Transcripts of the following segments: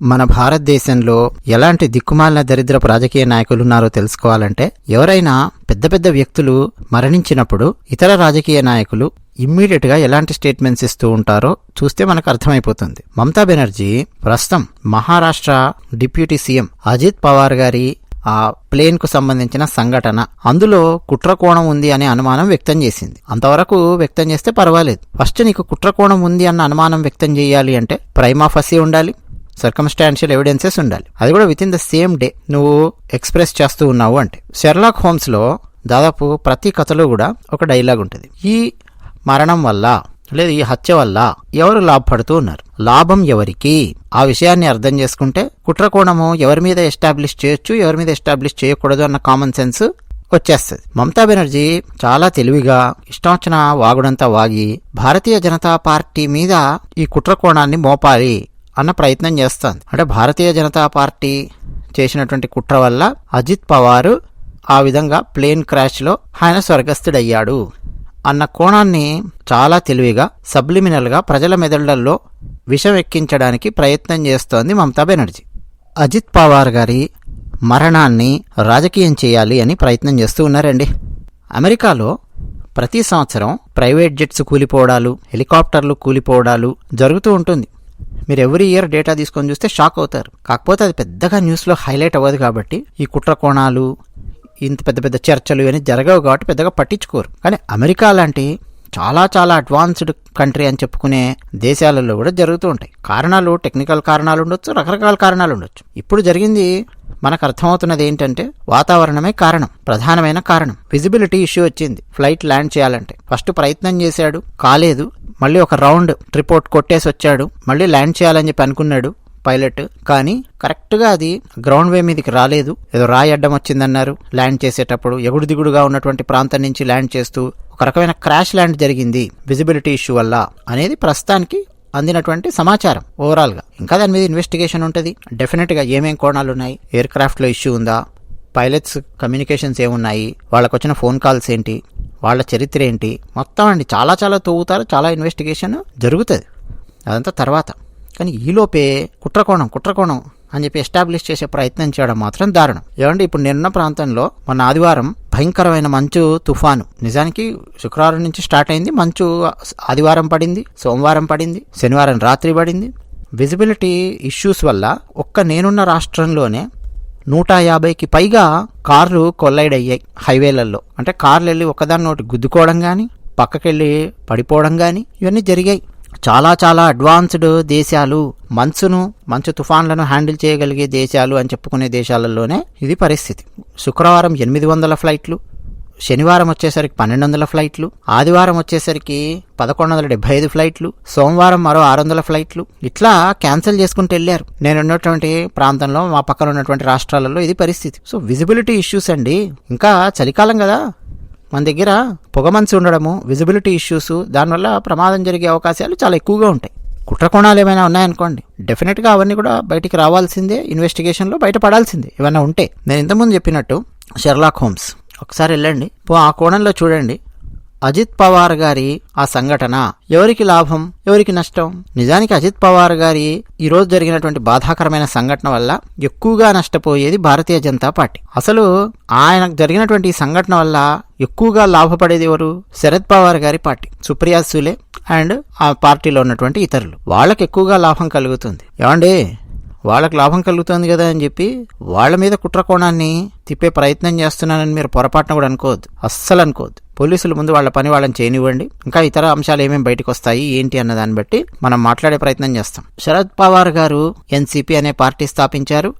మన భారతదేశంలో ఎలాంటి దిక్కుమాలిన దరిద్రపు రాజకీయ నాయకులు ఉన్నారో తెలుసుకోవాలంటే ఎవరైనా పెద్ద పెద్ద వ్యక్తులు మరణించినప్పుడు ఇతర రాజకీయ నాయకులు ఇమ్మీడియట్గా ఎలాంటి స్టేట్మెంట్స్ ఇస్తూ ఉంటారో చూస్తే మనకు అర్థమైపోతుంది. మమతా బెనర్జీ ప్రస్తుతం మహారాష్ట్ర డిప్యూటీ సీఎం అజిత్ పవార్ గారి ఆ ప్లేన్కు సంబంధించిన సంఘటన. అందులో కుట్రకోణం ఉంది అనే అనుమానం వ్యక్తం చేసింది. అంతవరకు వ్యక్తం చేస్తే పర్వాలేదు. ఫస్ట్ నీకు కుట్రకోణం ఉంది అన్న అనుమానం వ్యక్తం చేయాలి అంటే ప్రైమా ఫసీ ఉండాలి. సర్కమ్స్టాన్షియల్ ఎవిడెన్సెస్ ఉండాలి. అది కూడా with in the same day నువ్వు ఎక్స్ప్రెస్ చేస్తూ ఉన్నావు అంటే. షెర్లాక్ హోమ్స్లో దాదాపు ప్రతి కథలో కూడా ఒక డైలాగ్ ఉంటుంది. ఈ మరణం వల్ల లేదు ఈ హత్య వల్ల ఎవరు లాభపడుతూ ఉన్నారు? లాభం ఎవరికి? ఆ విషయాన్ని అర్థం చేసుకుంటే కుట్రకోణము ఎవరి మీద ఎస్టాబ్లిష్ చేయొచ్చు ఎవరి మీద ఎస్టాబ్లిష్ చేయకూడదు అన్న కామన్ సెన్స్ వచ్చేస్తుంది. మమతా బెనర్జీ చాలా తెలివిగా ఇష్టం వచ్చిన వాగుడంతా వాగి భారతీయ జనతా పార్టీ మీద ఈ కుట్రకోణాన్ని మోపాలి అన్న ప్రయత్నం చేస్తోంది. అంటే భారతీయ జనతా పార్టీ చేసినటువంటి కుట్ర వల్ల అజిత్ పవార్ ఆ విధంగా ప్లేన్ క్రాష్లో ఆయన స్వర్గస్థుడయ్యాడు అన్న కోణాన్ని చాలా తెలివిగా సబ్లిమినల్గా ప్రజల మెదళ్ళలో విషం ఎక్కించడానికి ప్రయత్నం చేస్తోంది మమతా బెనర్జీ. అజిత్ పవార్ గారి మరణాన్ని రాజకీయం చేయాలి అని ప్రయత్నం చేస్తూ ఉన్నారండి. అమెరికాలో ప్రతి సంవత్సరం ప్రైవేట్ జెట్స్ కూలిపోవడాలు హెలికాప్టర్లు కూలిపోవడాలు జరుగుతూ ఉంటుంది. మీరు ఎవ్రీ ఇయర్ డేటా తీసుకొని చూస్తే షాక్ అవుతారు. కాకపోతే అది పెద్దగా న్యూస్లో హైలైట్ అవ్వదు కాబట్టి ఈ కుట్ర కోణాలు ఇంత పెద్ద పెద్ద చర్చలు ఇవన్నీ జరగవు కాబట్టి పెద్దగా పట్టించుకోరు. కానీ అమెరికా లాంటి చాలా చాలా అడ్వాన్స్డ్ కంట్రీ అని చెప్పుకునే దేశాలలో కూడా జరుగుతూ ఉంటాయి. కారణాలు టెక్నికల్ కారణాలు ఉండొచ్చు రకరకాల కారణాలు ఉండొచ్చు. ఇప్పుడు జరిగింది మనకు అర్థమవుతున్నది ఏంటంటే వాతావరణమే కారణం ప్రధానమైన కారణం. విజిబిలిటీ ఇష్యూ వచ్చింది. ఫ్లైట్ ల్యాండ్ చేయాలంటే. ఫస్ట్ ప్రయత్నం చేశాడు కాలేదు. మళ్ళీ ఒక రౌండ్ ట్రిపోర్ట్ కొట్టేసి వచ్చాడు. మళ్ళీ ల్యాండ్ చేయాలని చెప్పి అనుకున్నాడు పైలట్. కానీ కరెక్ట్గా అది గ్రౌండ్ వే మీదకి రాలేదు. ఏదో రాయి అడ్డం వచ్చిందన్నారు. ల్యాండ్ చేసేటప్పుడు ఎగుడు దిగుడుగా ఉన్నటువంటి ప్రాంతం నుంచి ల్యాండ్ చేస్తూ ఒక రకమైన క్రాష్ ల్యాండ్ జరిగింది విజిబిలిటీ ఇష్యూ వల్ల అనేది ప్రస్తుతానికి అందినటువంటి సమాచారం ఓవరాల్గా. ఇంకా దాని మీద ఇన్వెస్టిగేషన్ ఉంటుంది. డెఫినెట్గా ఏమేం కోణాలు ఉన్నాయి? ఎయిర్ క్రాఫ్ట్లో ఇష్యూ ఉందా? పైలట్స్ కమ్యూనికేషన్స్ ఏమున్నాయి? వాళ్ళకు వచ్చిన ఫోన్ కాల్స్ ఏంటి? వాళ్ళ చరిత్ర ఏంటి? మొత్తం అండి చాలా చాలా తవ్వుతారు చాలా ఇన్వెస్టిగేషన్ జరుగుతుంది. అదంతా తర్వాత. కానీ ఈలోపే కుట్రకోణం కుట్రకోణం అని చెప్పి ఎస్టాబ్లిష్ చేసే ప్రయత్నం చేయడం మాత్రం దారుణం. ఏమంటే ఇప్పుడు నిన్న ప్రాంతంలో మొన్న ఆదివారం భయంకరమైన మంచు తుఫాను. నిజానికి శుక్రవారం నుంచి స్టార్ట్ అయింది. మంచు ఆదివారం పడింది సోమవారం పడింది శనివారం రాత్రి పడింది. విజిబిలిటీ ఇష్యూస్ వల్ల ఒక్క నేనున్న రాష్ట్రంలోనే నూట యాభైకి పైగా కార్లు కొల్లైడ్ అయ్యాయి హైవేలలో అంటే కార్లు వెళ్ళి ఒకదాని నోటి గుద్దుకోవడం కానీ పక్కకెళ్ళి పడిపోవడం కానీ ఇవన్నీ జరిగాయి. చాలా చాలా అడ్వాన్స్డ్ దేశాలు మంచును మంచు తుఫాన్లను హ్యాండిల్ చేయగలిగే దేశాలు అని చెప్పుకునే దేశాలలోనే ఇది పరిస్థితి. శుక్రవారం ఎనిమిది వందల ఫ్లైట్లు శనివారం వచ్చేసరికి పన్నెండు వందల ఫ్లైట్లు ఆదివారం వచ్చేసరికి పదకొండు వందల డెబ్బై ఐదు ఫ్లైట్లు సోమవారం మరో ఆరు వందల ఫ్లైట్లు. ఇట్లా క్యాన్సిల్ చేసుకుంటూ వెళ్ళారు. నేను ఉన్నటువంటి ప్రాంతంలో మా పక్కన ఉన్నటువంటి రాష్ట్రాలలో ఇది పరిస్థితి. సో విజిబిలిటీ ఇష్యూస్ అండి. ఇంకా చలికాలం కదా. మన దగ్గర పొగమంచు ఉండడము విజిబిలిటీ ఇష్యూస్ దానివల్ల ప్రమాదం జరిగే అవకాశాలు చాలా ఎక్కువగా ఉంటాయి. కుట్రకోణాలు ఏమైనా ఉన్నాయనుకోండి డెఫినెట్గా అవన్నీ కూడా బయటికి రావాల్సిందే ఇన్వెస్టిగేషన్లో బయటపడాల్సిందే ఇవన్నీ ఉంటే. నేను ఇంతకుముందు చెప్పినట్టు షెర్లాక్ హోమ్స్ ఒకసారి వెళ్ళండి. పో ఆ కోణంలో చూడండి. అజిత్ పవార్ గారి ఆ సంఘటన ఎవరికి లాభం? ఎవరికి నష్టం? నిజానికి అజిత్ పవార్ గారి ఈరోజు జరిగినటువంటి బాధాకరమైన సంఘటన వల్ల ఎక్కువగా నష్టపోయేది భారతీయ జనతా పార్టీ. అసలు ఆయనకు జరిగినటువంటి ఈ సంఘటన వల్ల ఎక్కువగా లాభపడేది ఎవరు? శరద్ పవార్ గారి పార్టీ సుప్రియా సూలే అండ్ ఆ పార్టీలో ఉన్నటువంటి ఇతరులు. వాళ్ళకి ఎక్కువగా లాభం కలుగుతుంది. ఏమండి? వాళ్ళకి లాభం కలుగుతుంది కదా అని చెప్పి వాళ్ళ మీద కుట్రకోణాన్ని తిప్పే ప్రయత్నం చేస్తున్నానని మీరు పొరపాటున కూడా అనుకోవద్దు. అస్సలు అనుకోవద్దు. పోలీసులు ముందు వాళ్ళ పని వాళ్ళని చేయనివ్వండి. ఇంకా ఇతర అంశాలు ఏమేమి బయటకు వస్తాయి ఏంటి అన్న దాన్ని బట్టి మనం మాట్లాడే ప్రయత్నం చేస్తాం. శరద్ పవార్ గారు ఎన్సీపీ అనే పార్టీ స్థాపించారు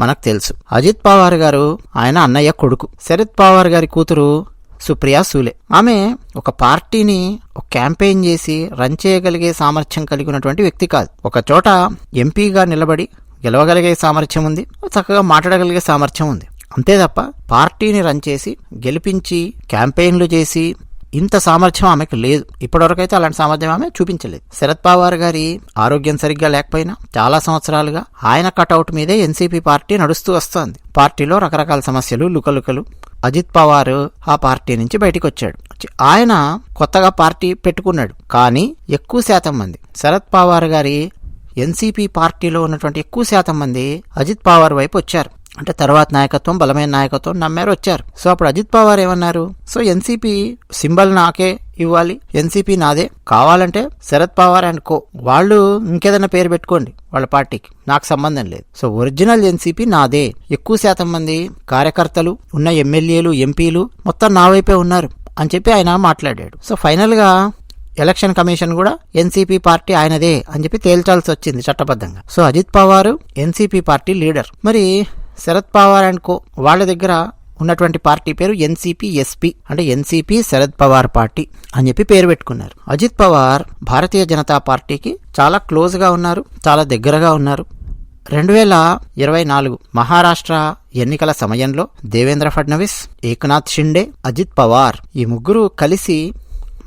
మనకు తెలుసు. అజిత్ పవార్ గారు ఆయన అన్నయ్య కొడుకు. శరద్ పవార్ గారి కూతురు సుప్రియా సూలే. ఆమె ఒక పార్టీని ఒక క్యాంపెయిన్ చేసి రన్ చేయగలిగే సామర్థ్యం కలిగి ఉన్నటువంటి వ్యక్తి కాదు. ఒక చోట ఎంపీగా నిలబడి గెలవగలిగే సామర్థ్యం ఉంది. చక్కగా మాట్లాడగలిగే సామర్థ్యం ఉంది. అంతే తప్ప పార్టీని రన్ చేసి గెలిపించి క్యాంపెయిన్లు చేసి ఇంత సామర్థ్యం ఆమెకు లేదు. ఇప్పటివరకైతే అలాంటి సామర్థ్యం ఆమె చూపించలేదు. శరద్ పవార్ గారి ఆరోగ్యం సరిగ్గా లేకపోయినా చాలా సంవత్సరాలుగా ఆయన కటౌట్ మీదే ఎన్సీపీ పార్టీ నడుస్తూ వస్తోంది. పార్టీలో రకరకాల సమస్యలు లుకలుకలు. అజిత్ పవార్ ఆ పార్టీ నుంచి బయటికి వచ్చాడు. ఆయన కొత్తగా పార్టీ పెట్టుకున్నాడు. కానీ ఎక్కువ శాతం మంది శరద్ పవార్ గారి ఎన్సీపీ పార్టీలో ఉన్నటువంటి ఎక్కువ శాతం మంది అజిత్ పవార్ వైపు వచ్చారు. అంటే తర్వాత నాయకత్వం బలమైన నాయకత్వం నమ్మారు వచ్చారు. సో అప్పుడు అజిత్ పవార్ ఏమన్నారు? సో ఎన్సీపీ సింబల్ నాకే ఇవ్వాలి ఎన్సీపీ నాదే. కావాలంటే శరద్ పవార్ అండ్ కో. వాళ్ళు ఇంకేదైనా పేరు పెట్టుకోండి వాళ్ళ పార్టీకి. నాకు సంబంధం లేదు. సో ఒరిజినల్ ఎన్సీపీ నాదే. ఎక్కువ శాతం మంది కార్యకర్తలు ఉన్న ఎమ్మెల్యేలు ఎంపీలు మొత్తం నా వైపే ఉన్నారు అని చెప్పి ఆయన మాట్లాడాడు. సో ఫైనల్గా ఎలక్షన్ కమిషన్ కూడా ఎన్సీపీ పార్టీ ఆయనదే అని చెప్పి తేల్చాల్సి వచ్చింది చట్టబద్ధంగా. So Ajit Pawar NCP party leader. మరి శరద్ పవార్ అండ్ కో వాళ్ళ దగ్గర ఉన్నటువంటి పార్టీ పేరు ఎన్సీపీ ఎస్పీ అంటే ఎన్సీపీ శరద్ పవార్ పార్టీ అని చెప్పి పేరు పెట్టుకున్నారు. అజిత్ పవార్ భారతీయ జనతా పార్టీకి చాలా క్లోజ్గా ఉన్నారు చాలా దగ్గరగా ఉన్నారు. రెండు వేల ఇరవై నాలుగు మహారాష్ట్ర ఎన్నికల సమయంలో దేవేంద్ర ఫడ్నవీస్ ఏకనాథ్ షిండే అజిత్ పవార్ ఈ ముగ్గురు కలిసి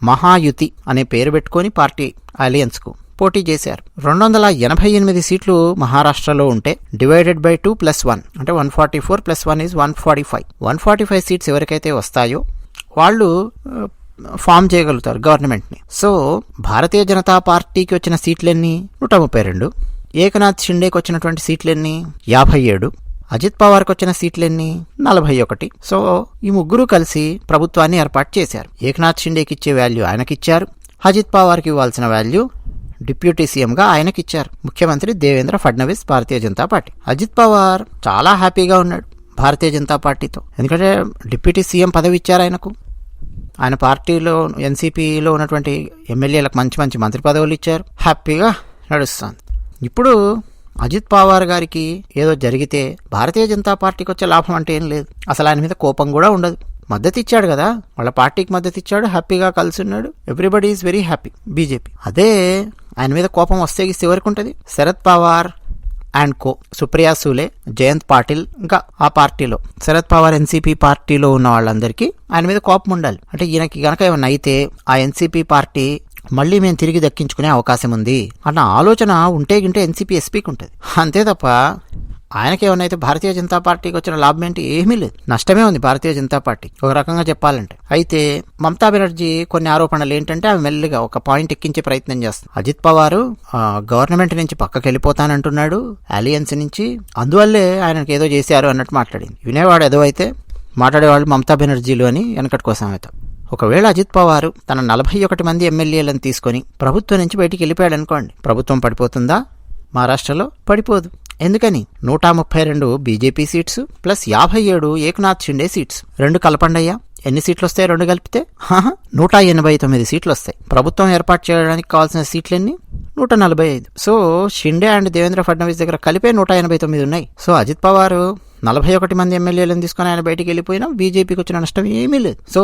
మహాయుతి అనే పేరు పెట్టుకొని పార్టీ అలయన్స్కు పోటీ చేశారు. రెండు వందల ఎనభై ఎనిమిది సీట్లు మహారాష్ట్రలో ఉంటే divided by two plus one అంటే one forty four plus one is one forty five. One forty five seats ఎవరికైతే వస్తాయో వాళ్ళు ఫామ్ చేయగలుగుతారు గవర్నమెంట్ని. సో భారతీయ జనతా పార్టీకి వచ్చిన సీట్లన్నీ? నూట ముప్పై రెండు. ఏకనాథ్ షిండేకి వచ్చినటువంటి సీట్లన్నీ? యాభై ఏడు. అజిత్ పవార్కి వచ్చిన సీట్లెన్ని నలభై ఒకటి. సో ఈ ముగ్గురు కలిసి ప్రభుత్వాన్ని ఏర్పాటు చేశారు. ఏకనాథ్ షిండేకి ఇచ్చే వాల్యూ ఆయనకిచ్చారు. అజిత్ పవార్కి ఇవ్వాల్సిన వాల్యూ డిప్యూటీ సీఎంగా ఆయనకిచ్చారు. ముఖ్యమంత్రి దేవేంద్ర ఫడ్నవీస్ భారతీయ జనతా పార్టీ. అజిత్ పవార్ చాలా హ్యాపీగా ఉన్నాడు భారతీయ జనతా పార్టీతో. ఎందుకంటే డిప్యూటీ సీఎం పదవి ఇచ్చారు ఆయనకు. ఆయన పార్టీలో ఎన్సీపీలో ఉన్నటువంటి ఎమ్మెల్యేలకు మంచి మంచి మంత్రి పదవులు ఇచ్చారు హ్యాపీగా నడుస్తుంది. ఇప్పుడు అజిత్ పవార్ గారికి ఏదో జరిగితే భారతీయ జనతా పార్టీకి వచ్చే లాభం అంటే ఏం లేదు. అసలు ఆయన మీద కోపం కూడా ఉండదు. మద్దతు ఇచ్చాడు కదా. వాళ్ళ పార్టీకి మద్దతు ఇచ్చాడు. హ్యాపీగా కలిసి ఉన్నాడు. Everybody is very happy. BJP. అదే ఆయన మీద కోపం వస్తే ఇస్తే ఎవరికి ఉంటుంది. శరద్ పవార్ అండ్ కో సుప్రియా సూలే జయంత్ పాటిల్ ఇంకా ఆ పార్టీలో. శరద్ పవార్ ఎన్సీపీ పార్టీలో ఉన్న వాళ్ళందరికీ ఆయన మీద కోపం ఉండాలి. అంటే ఈయనకి గనక ఏమైనా అయితే ఆ ఎన్సీపీ పార్టీ మళ్ళీ మేము తిరిగి దక్కించుకునే అవకాశం ఉంది అన్న ఆలోచన ఉంటే గింటే ఎన్సీపీ ఎస్పీకి ఉంటుంది అంతే తప్ప ఆయనకేమన్నైతే అయితే భారతీయ జనతా పార్టీకి వచ్చిన లాభం ఏంటి ఏమీ లేదు. నష్టమే ఉంది భారతీయ జనతా పార్టీ. ఒక రకంగా చెప్పాలంటే. అయితే మమతా బెనర్జీ కొన్ని ఆరోపణలు ఏంటంటే అవి మెల్లిగా ఒక పాయింట్ ఎక్కించే ప్రయత్నం చేస్తుంది అజిత్ పవార్ గవర్నమెంట్ నుంచి పక్కకి వెళ్ళిపోతానంటున్నాడు. అలియన్స్ నుంచి అందువల్లే ఆయనకి ఏదో చేశారు అన్నట్టు మాట్లాడింది. వినేవాడు ఏదో అయితే మాట్లాడేవాళ్ళు మమతా బెనర్జీలు అని వెనకటి కోసం అవుతాం ఒకవేళ అజిత్ పవారు తన నలభై ఒకటి మంది ఎమ్మెల్యేలను తీసుకొని ప్రభుత్వం నుంచి బయటికి వెళ్ళిపోయాడు అనుకోండి ప్రభుత్వం పడిపోతుందా? మహారాష్ట్రలో పడిపోదు. ఎందుకని? నూట ముప్పై రెండు బీజేపీ సీట్స్ ప్లస్ యాభై ఏడు ఏకనాథ్ షిండే సీట్స్. రెండు కలపండయ్యా. ఎన్ని సీట్లు వస్తాయి రెండు కలిపితే? హాహా, నూట ఎనభై తొమ్మిది సీట్లు వస్తాయి ప్రభుత్వం ఏర్పాటు చేయడానికి కావాల్సిన సీట్లు ఎన్ని నూట నలభై ఐదు. సో షిండే అండ్ దేవేంద్ర ఫడ్నవీస్ దగ్గర కలిపే నూట ఎనభై తొమ్మిది ఉన్నాయి. సో అజిత్ పవార్ నలభై ఒకటి మంది ఎమ్మెల్యేలను తీసుకొని ఆయన బయటికి వెళ్ళిపోయినా బీజేపీకి వచ్చిన నష్టం ఏమీ లేదు. సో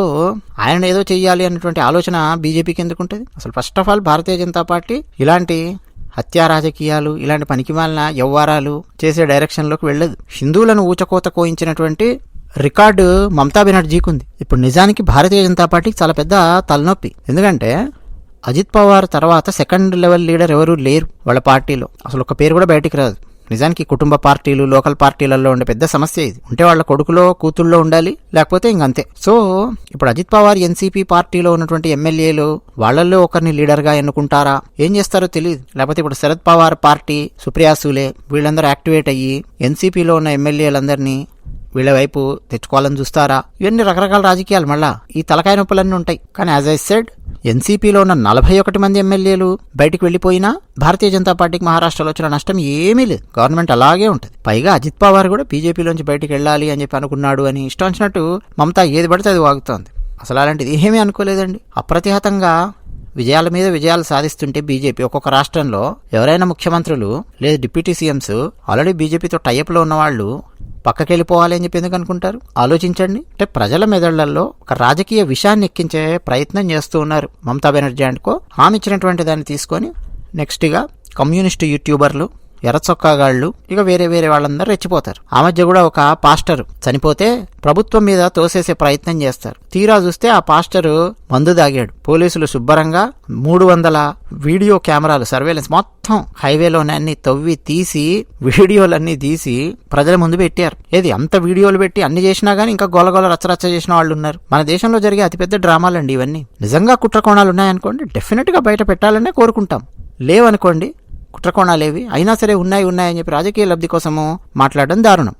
ఆయన ఏదో చెయ్యాలి అన్నటువంటి ఆలోచన బీజేపీకి ఎందుకు ఉంటుంది అసలు first of all Bharatiya Janata Party ఇలాంటి హత్యా రాజకీయాలు ఇలాంటి పనికిమాలిన వ్యవహారాలు చేసే డైరెక్షన్లోకి వెళ్ళదు. హిందువులను ఊచకోత కోయించినటువంటి రికార్డు మమతా బెనర్జీకి ఉంది. ఇప్పుడు నిజానికి భారతీయ జనతా పార్టీకి చాలా పెద్ద తలనొప్పి. ఎందుకంటే అజిత్ పవార్ తర్వాత సెకండ్ లెవెల్ లీడర్ ఎవరు లేరు వాళ్ళ పార్టీలో. అసలు ఒక పేరు కూడా బయటికి రాదు. నిజానికి కుటుంబ పార్టీలు లోకల్ పార్టీలలో ఉండే పెద్ద సమస్య ఇది. ఉంటే వాళ్ళ కొడుకులో కూతుళ్ళో ఉండాలి లేకపోతే ఇంకంతే సో ఇప్పుడు అజిత్ పవార్ ఎన్సీపీ పార్టీలో ఉన్నటువంటి ఎమ్మెల్యేలు వాళ్ళల్లో ఒకరిని లీడర్గా ఎన్నుకుంటారా? ఏం చేస్తారో తెలియదు లేకపోతే ఇప్పుడు శరద్ పవార్ పార్టీ సుప్రియా సూలే వీళ్ళందరూ యాక్టివేట్ అయ్యి ఎన్సీపీలో ఉన్న ఎమ్మెల్యేలందరినీ వీళ్ళ వైపు తెచ్చుకోవాలని చూస్తారా? ఇవన్నీ రకరకాల రాజకీయాలు మళ్ళా. ఈ తలకాయ నొప్పులన్నీ ఉంటాయి. కానీ యాజ్ ఐ సెడ్ ఎన్సీపీలో ఉన్న నలభై ఒకటి మంది ఎమ్మెల్యేలు బయటికి వెళ్ళిపోయినా భారతీయ జనతా పార్టీకి మహారాష్ట్రలో వచ్చిన నష్టం ఏమీ లేదు. గవర్నమెంట్ అలాగే ఉంటుంది. పైగా అజిత్ పవార్ కూడా బీజేపీలోంచి బయటికి వెళ్ళాలి అని చెప్పి అనుకున్నాడు అని ఇష్టం వచ్చినట్టు మమతా ఏది పడితే అది వాగుతోంది. అసలు అలాంటిది ఏమీ అనుకోలేదండి. అప్రతిహతంగా విజయాల మీద విజయాలు సాధిస్తుంటే బీజేపీ ఒక్కొక్క రాష్ట్రంలో ఎవరైనా ముఖ్యమంత్రులు లేదా డిప్యూటీ సీఎంస్ ఆల్రెడీ బీజేపీతో టైప్లో ఉన్నవాళ్ళు పక్కకెళ్ళిపోవాలి అని చెప్పి ఎందుకు అనుకుంటారు? ఆలోచించండి. అంటే ప్రజల మెదళ్ళలో ఒక రాజకీయ విషయాన్ని ఎక్కించే ప్రయత్నం చేస్తూ ఉన్నారు మమతా బెనర్జీ అండ్కో ఆమె ఇచ్చినటువంటి దాన్ని తీసుకొని నెక్స్ట్గా కమ్యూనిస్టు యూట్యూబర్లు ఎర్ర చొక్కాగాళ్ళు ఇక వేరే వేరే వాళ్ళందరూ రెచ్చిపోతారు. ఆ మధ్య కూడా ఒక పాస్టర్ చనిపోతే ప్రభుత్వం మీద తోసేసే ప్రయత్నం చేస్తారు. తీరా చూస్తే ఆ పాస్టరు మందు దాగాడు పోలీసులు శుభ్రంగా మూడు వందల వీడియో కెమెరాలు సర్వేలెన్స్ మొత్తం హైవేలోనే అన్ని తవ్వి తీసి వీడియోలన్నీ తీసి ప్రజల ముందు పెట్టారు. ఏది అంత వీడియోలు పెట్టి అన్ని చేసినా గానీ ఇంకా గోలగోల రచ్చరచ్చ చేసిన వాళ్ళు ఉన్నారు మన దేశంలో జరిగే అతిపెద్ద డ్రామాలండి ఇవన్నీ. నిజంగా కుట్ర కోణాలు ఉన్నాయనుకోండి డెఫినెట్గా బయట పెట్టాలనే కోరుకుంటాం. లేవనుకోండి కుట్రకోణాలేవి? అయినా సరే ఉన్నాయి ఉన్నాయని చెప్పి రాజకీయ లబ్ధి కోసము మాట్లాడడం దారుణం.